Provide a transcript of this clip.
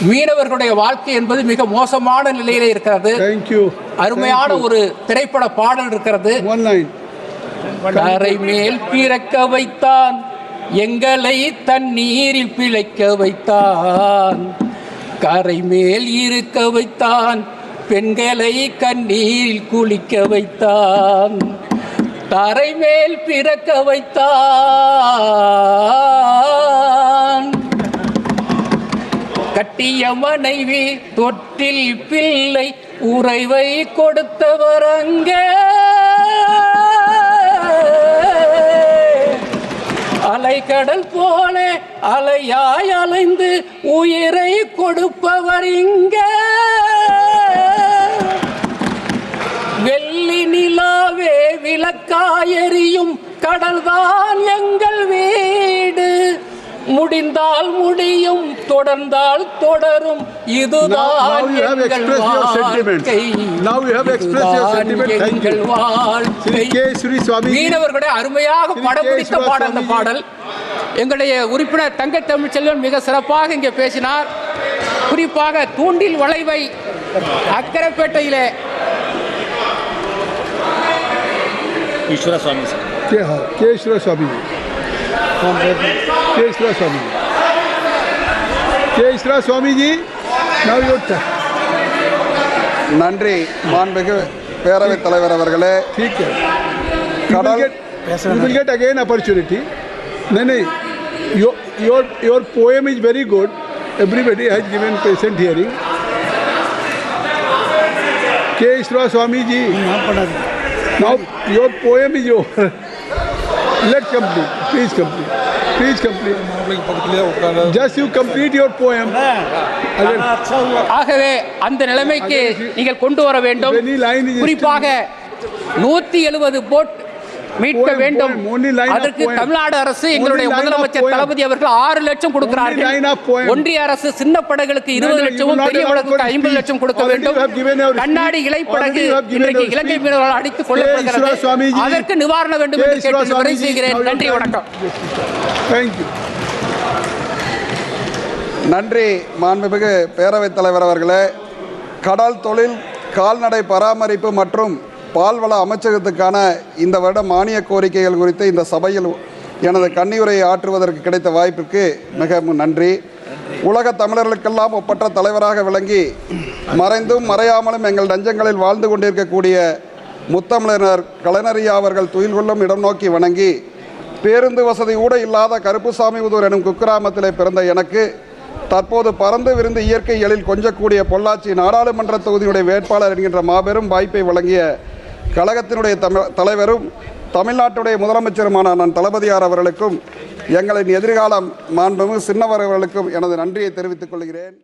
மீனவர்களுடைய வாழ்க்கை என்பது மிக மோசமான நிலையில இருக்கிறது. அருமையான. ஒரு திரைப்பட பாடல் இருக்கிறது. கரை மேல் பிறக்க வைத்தான் எங்களை தண்ணீரில் பிழைக்க வைத்தான் கரை மேல் இருக்க வைத்தான் பெண்களை கண்ணீரில் குளிக்க வைத்தான் தரை மேல் பிறக்க வைத்தான் கட்டிய மனைவி தொட்டில் பிள்ளை உறைவை கொடுத்தவர் அங்கே. அலைக்கடல் போல அலையாய் அலைந்து உயிரை கொடுப்பவர் இங்க. வெள்ளி நிலாவே விளக்காயெறியும் கடல்தான் எங்கள் வீ முடிந்தால் முடியும் தொடர்ந்தால் தொடரும். இதுதான் மீனவர்களே அருமையாக படம் பிடித்த பாடல் அந்த பாடல். எங்களுடைய உறுப்பினர் தங்க தமிழ்ச்செல்வன் மிக சிறப்பாக இங்கே பேசினார். குறிப்பாக தூண்டில் வளைவை அக்கரைப்பேட்டையிலே. ஈஸ்வர சுவாமி கே ஈஸ்வர சுவாமி ಕೇಶ್ವರ ಸ್ವಾಮೀಜಿ ಕೇಶ್ವರ ಸ್ವಾಮೀಜಿ ನಾವು ಯೋಗ್ತಾ நன்றி மாண்புமிகு பேரவைத் தலைவர் அவர்களே கடல் get again opportunity no no your your your poem is very good everybody has given patient hearing ke ishwara swami ji now your poem is over complete please complete please complete just you complete your poem Again, ஆகவே அந்த நிலைமைக்கு நீங்கள் கொண்டு வர வேண்டும் குறிப்பாக நூத்தி எழுபது போட் மீட்க வேண்டும் அதற்கு. தமிழ்நாடு அரசு எங்களுடைய முதலமைச்சர். தளபதி அவர்கள் ஆறு லட்சம் கொடுக்கிறார்கள். ஒன்றிய அரசு சின்ன படகுகளுக்கு இருபது லட்சமும் பெரிய படகுக்கு ஐம்பது. லட்சம் கொடுக்க வேண்டும் கண்ணாடி have given இன்றைக்கு இலங்கை. மீனவர்கள் அடித்துக் கொள்ளப்படுகிறது. அதற்கு நிவாரணம் வேண்டும். என்று கேட்டு நிறைவு. செய்கிறேன் நன்றி. வணக்கம் நன்றி மாண்புமிகு பேரவைத் தலைவர் அவர்களே கடல் தொழில் கால்நடை பராமரிப்பு மற்றும் பால்வள அமைச்சகத்துக்கான இந்த வருட மானிய கோரிக்கைகள் குறித்து இந்த சபையில் எனது கன்னியுரையை ஆற்றுவதற்கு கிடைத்த வாய்ப்பிற்கு மிக நன்றி. உலக தமிழர்களுக்கெல்லாம் ஒப்பற்ற தலைவராக விளங்கி மறைந்தும் மறையாமலும் எங்கள் நெஞ்சங்களில் வாழ்ந்து கொண்டிருக்கக்கூடிய முத்தமிழர் கலைஞரியா அவர்கள் துயில் கொள்ளும் இடம் நோக்கி வணங்கி பேருந்து வசதி கூட இல்லாத கருப்புசாமி உதூர் எனும் குக்கிராமத்திலே பிறந்த எனக்கு தற்போது பறந்து விருந்து இயற்கை எழில் கொஞ்சக்கூடிய பொள்ளாச்சி நாடாளுமன்ற தொகுதியுடைய வேட்பாளர் என்கின்ற மாபெரும் வாய்ப்பை வழங்கிய கழகத்தினுடைய தமிழ் தலைவரும் தமிழ்நாட்டுடைய முதலமைச்சருமான நான் தளபதியார் அவர்களுக்கும் எங்களின் எதிர்காலம் மாண்புமிகு சின்னவர் அவர்களுக்கும் எனது நன்றியை தெரிவித்துக் கொள்கிறேன்.